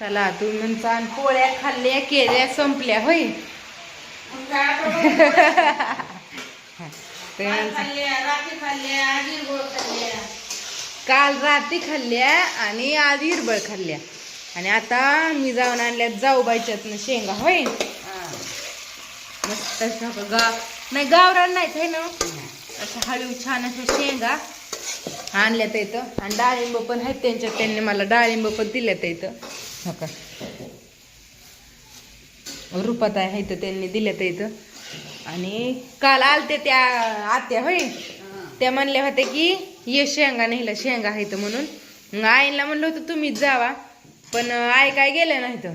चला तुम्ही म्हणता आणि पोळ्या खाल्ल्या केल्या संपल्या होय? ते काल म्हणता, खाल्ल्या आणि आज हिरबळ खाल्ल्या. आणि आता मी जाऊन आणल्या जाऊबाईच्यातनं शेंगा होय? मस्त नाही गावरान नाहीच आहे ना? अशा हळू छान अशा शेंगा आणल्यात इथं. आणि डाळिंब पण आहेत त्यांच्यात. त्यांनी मला डाळिंब पण दिल्यात इथं. हो का रुपात आहे इथं त्यांनी दिल्यात इथं. आणि काल आलते त्या आत्या होय? त्या म्हणल्या होत्या की ये शेंगा नेला शेंगा आहेत म्हणून. आईला म्हणलं होतं तुम्हीच जावा. पण आई काय गेल्या नाहीत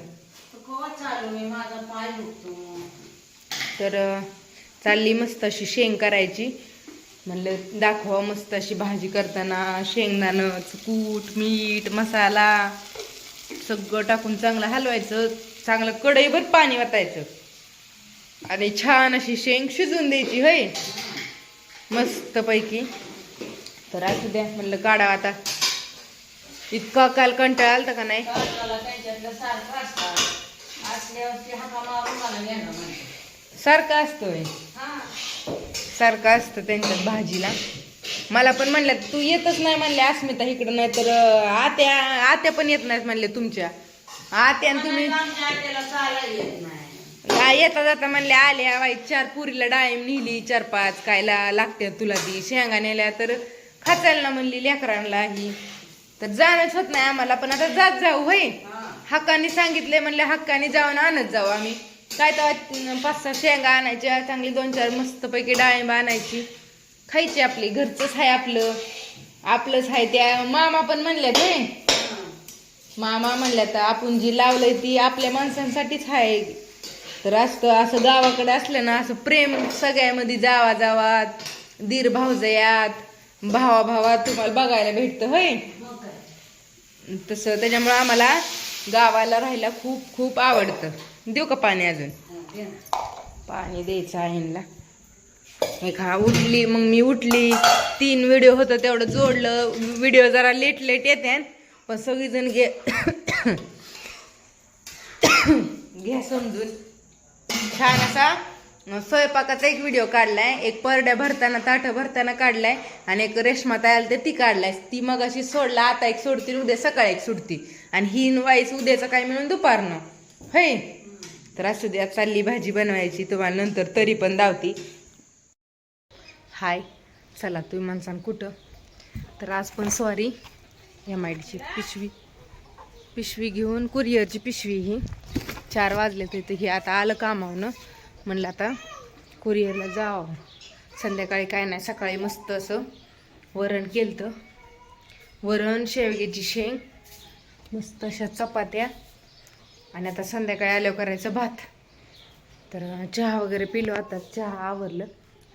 कवा चालू आहे माझा पाय दुखतो. तर अं, चालली मस्त अशी शेंग करायची. म्हणलं दाखवा मस्त अशी भाजी करताना शेंगदाणं कूट मीठ मसाला. सगळं टाकून चांगलं हलवायचं चांगलं कढईभर पाणी वाटायचं आणि छान अशी शेंग शिजवून द्यायची होय? मस्त पैकी तर असू द्या म्हणलं काढा आता. इतका काल कंटाळा आलता का नाही? सारखं हा. सारखं असतं त्यांच्यात भाजीला. मला पण म्हणल्या तू येतच नाही म्हणले अस्मिता इकडं नाही तर आत्या आत्या पण येत नाहीत म्हणले तुमच्या. आत्या आणि तुम्ही? येत जाता म्हणले आल्या बाई चार पुरीला डाळिंब नेली चार पाच कायला लागते तुला ती शेंगा नेल्या तर खाचायला ना म्हणली लेकरांना ही. तर जाणंच होत नाही आम्हाला पण आता जात जाऊ होय? हक्काने सांगितले म्हणले हक्काने जाऊन आणत जाऊ आम्ही. काय तर पाच सहा शेंगा आणायच्या चांगली दोन चार मस्तपैकी डाळिंब आणायची. खायची आपली घरचंच आहे आपलं. आपलंच आहे त्या मामा पण म्हणल्यात होय मामा म्हणल्या तर आपण जी लावलंय ती आपल्या माणसांसाठीच आहे तर असतं असं गावाकडे असलं ना असं प्रेम सगळ्यामध्ये जावा जावात दीर भावजयात भावा भावात तुम्हाला बघायला भेटतं होय? तसं त्याच्यामुळं आम्हाला गावाला राहायला खूप खूप आवडतं. देऊ का पाणी अजून. पाणी द्यायचं आहे हे एक हा उठली मग मी उठली. तीन व्हिडिओ होतं तेवढं जोडलं. व्हिडिओ जरा लेट लेट येते. पण सगळीजण घे घ्या समजून. छान असा स्वयंपाकाचा एक व्हिडिओ काढलाय. एक परड्या भरताना ताटं भरताना काढलाय. आणि एक रेशमा तयार ते ती काढलाय. ती मग अशी सोडला आता एक सोडती उद्या सकाळी एक सुटती आणि ही वाईस उद्याचं काय मिळून दुपारनं. होय? तर असू द्या चालली भाजी बनवायची तुम्हाला नंतर तरी पण दावती. हाय. चला तुम्ही माणसानं कुठं? तर आज पण सॉरी एम आय डीची पिशवी. पिशवी घेऊन कुरिअरची पिशवी ही. चार वाजले तर ही आता आलं कामावनं म्हणलं आता कुरिअरला जावं. संध्याकाळी काय नाही सकाळी मस्त असं वरण केलं वरण शेवग्याची शेंग मस्त अशा चपात्या. आणि आता संध्याकाळी आल्यावर करायचं भात. तर चहा वगैरे पिलो आता. चहा आवरलं.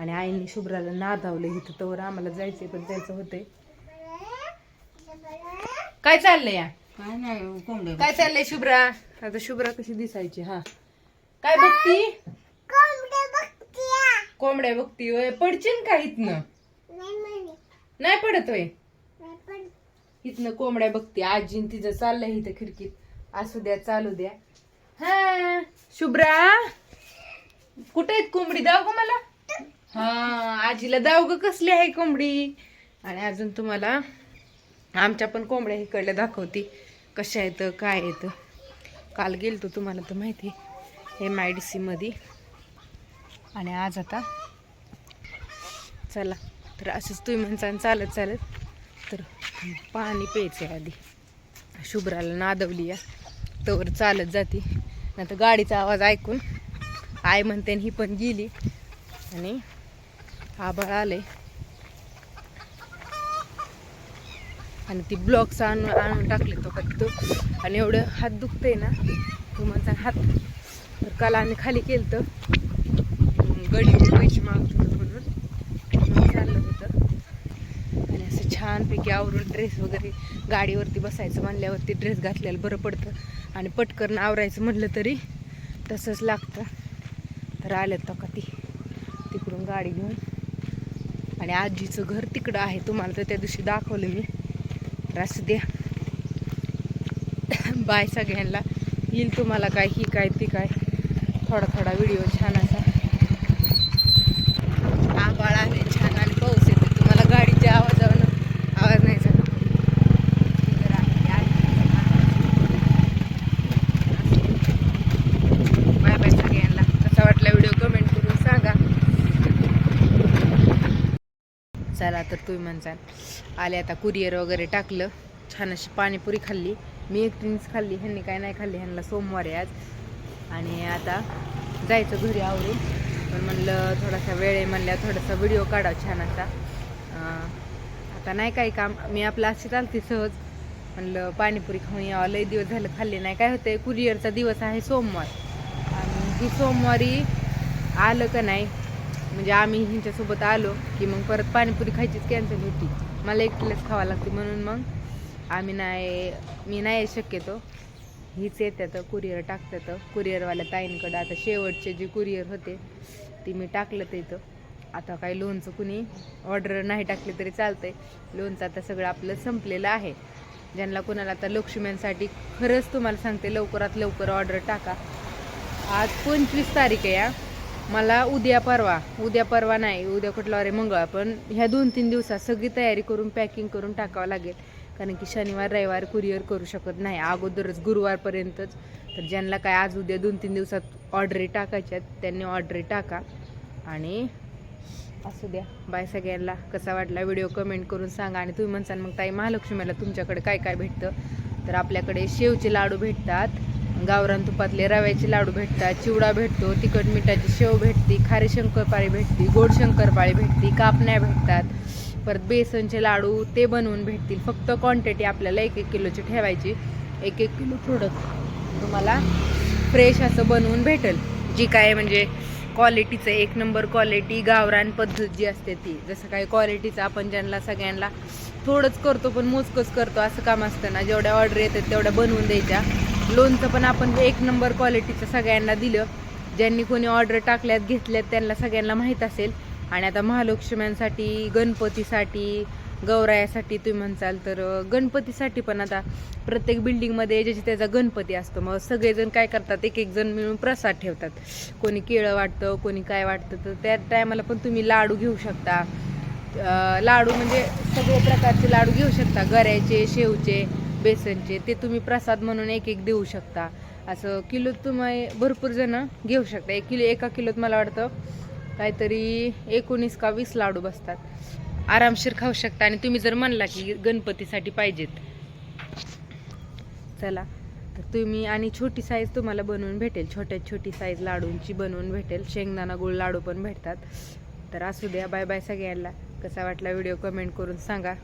आणि आईने शुभ्राला नादावलं इथं तवर आम्हाला जायचंय पण जायचं होतंय. काय चाललंय या? काय नाही कोंबडे काय चाललंय शुभ्रा? आता शुभ्रा कशी दिसायची हा. काय बघती? कोंबड्या बघती होय. पडशील का इथनं? नाही पडत होय. इथनं कोंबड्या बघते. आजीन तिचं चाललंय इथं खिडकीत. असू द्या चालू द्या. हा शुभ्रा? कुठे आहेत कोंबडी? दाव ग मला. आजीला दावग कसली आहे कोंबडी? आणि अजून तुम्हाला आमच्या पण कोंबड्या इकडल्या दाखवती. कशा आहेत काय आहेत. काल गेलतो तुम्हाला तर माहिती एम आय डी सीमध्ये आणि आज आता चला तर असंच तुम्ही म्हणसान चालत चालत तर पाणी प्यायचं आहे आधी. शुभ्राला नादवली या तवर चालत जाते. नंतर गाडीचा आवाज ऐकून आई म्हणते ही पण गेली. आणि आभाळ आले आणि ती ब्लॉक्स आणून आणून टाकले तो का तिथं आणि एवढं हात दुखतंय ना तू म्हणता हात. तर काल आम्ही खाली केलं तर गडीचे पैसे मागत म्हणून. चाललं होतं. आणि असं छानपैकी आवरून ड्रेस वगैरे गाडीवरती बसायचं म्हणल्यावरती ड्रेस घातलेलं बरं पडतं. आणि पटकन आवरायचं म्हटलं तरी तसंच लागतं. तर आलं तो का ती. तिकडून गाडी घेऊन. आणि आजीचं घर तिकडं आहे. तुम्हाला तर त्या दिवशी दाखवलं मी. तर असं द्या. बाय सगळ्यांना. येईल तुम्हाला काय ही काय ती काय. थोडा थोडा व्हिडिओ छान असा. आबाळ आहे छान आणि पाऊस येतो तुम्हाला गाडीच्या आवाजावर आवाज नाही झाला इकडं आहे, आली. बाय बाय सगळ्यांना कसा वाटला व्हिडिओ कमेंट करून सांगा चला तर तुम्ही म्हणसान आले आता कुरिअर वगैरे टाकलं. छान अशी पाणीपुरी खाल्ली. मी एकटीनेच खाल्ली ह्यांनी काय नाही खाल्ली ह्यांना सोमवार आहे आज. आणि आता जायचं घरी आवरून. पण म्हणलं थोडासा वेळ आहे म्हणल्या थोडासा व्हिडिओ काढा छान असा. आता नाही काही काम. मी आपलं अशी चालते सहज. म्हणलं पाणीपुरी खाऊन यावं. लई दिवस झालं खाल्ली नाही. काय होतंय कुरिअरचा दिवस आहे सोमवार. आणि ही सोमवारी आलं का नाही म्हणजे आम्ही ह्यांच्यासोबत आलो की मग परत पाणीपुरी खायचीच कॅन्सल होती. मला एकटीलाच खावं लागते म्हणून मग आम्ही नाही मी नाही शक्यतो. हीच येतात कुरिअर टाकतात. कुरिअरवाल्या ताईंकडं आता शेवटचे जे कुरिअर होते ती मी टाकलं ते इथं. आता काही लोनचं कुणी ऑर्डर नाही टाकली तरी चालतंय. लोनचं आता सगळं आपलं संपलेलं आहे. ज्यांना कोणाला आता लक्ष्म्यांसाठी खरंच तुम्हाला सांगते लवकरात लवकर ऑर्डर टाका. आज पंचवीस तारीख आहे या मला उद्या परवा उद्या परवा नाही उद्या कुठला अरे मंगळ पण ह्या दोन तीन दिवसात सगळी तयारी करून पॅकिंग करून टाकावं लागेल. कारण की शनिवार रविवार कुरिअर करू शकत नाही. अगोदरच गुरुवारपर्यंतच. तर ज्यांना काय आज उद्या दोन तीन दिवसात ऑर्डरी टाकायच्यात त्यांनी ऑर्डरी टाका. आणि असू द्या. बाय सगळ्यांना. कसा वाटला व्हिडिओ कमेंट करून सांगा. आणि तुम्ही म्हणसान मग ताई महालक्ष्मीला तुमच्याकडे काय काय भेटतं? तर आपल्याकडे शेवचे लाडू भेटतात. गावरान तुपातले रव्याचे लाडू भेटतात चिवडा भेटतो तिखट मिठाची शेव भेटते खारी शंकरपाळी भेटते गोड शंकरपाळी भेटते कापण्या भेटतात. परत बेसनचे लाडू ते बनवून भेटतील. फक्त क्वांटिटी आपल्याला एक एक किलोची ठेवायची. एक एक किलो प्रोडक्ट तुम्हाला फ्रेश असं बनवून भेटेल. जी काय म्हणजे क्वालिटीचं एक नंबर क्वालिटी गावरान पद्धत जी असते ती. जसं काही क्वालिटीचं आपण ज्यांना सगळ्यांना थोडंच करतो पण मोजकंच करतो असं काम असतं ना. जेवढ्या ऑर्डर येतात तेवढ्या बनवून द्यायच्या. लोणचं पण आपण एक नंबर क्वालिटीचं सगळ्यांना दिलं. ज्यांनी कोणी ऑर्डर टाकल्यात घेतल्यात त्यांना सगळ्यांना माहीत असेल. आणि आता महालक्ष्म्यांसाठी गणपतीसाठी गौरायासाठी तुम्ही म्हणसाल तर गणपतीसाठी पण आता प्रत्येक बिल्डिंगमध्ये ज्याची त्याचा गणपती असतो. मग सगळेजण काय करतात? एक एक जण मिळून प्रसाद ठेवतात. कोणी केळं वाटतं कोणी काय वाटतं तर त्या टायमाला पण तुम्ही लाडू घेऊ शकता. लाडू म्हणजे सगळे प्रकारचे लाडू घेऊ शकता. गऱ्याचे शेवचे बेसनचे ते तुम्ही प्रसाद म्हणून एक एक देऊ शकता. असं किलो तुम्ही भरपूर जण घेऊ शकता. एक किलो एका किलोत मला वाटतं काहीतरी एकोणीस का वीस लाडू बसतात. आरामशीर खाऊ शकता. आणि तुम्ही जर म्हणला की गणपतीसाठी पाहिजेत. चला. तर तुम्ही आणि छोटी साईज तुम्हाला बनवून भेटेल. छोट्यात छोटी साईज लाडूंची बनवून भेटेल. शेंगदाणा गुळ लाडू पण भेटतात. तर असू द्या. बाय बाय सगळ्यांना. कसा वाटला व्हिडिओ कमेंट करून सांगा.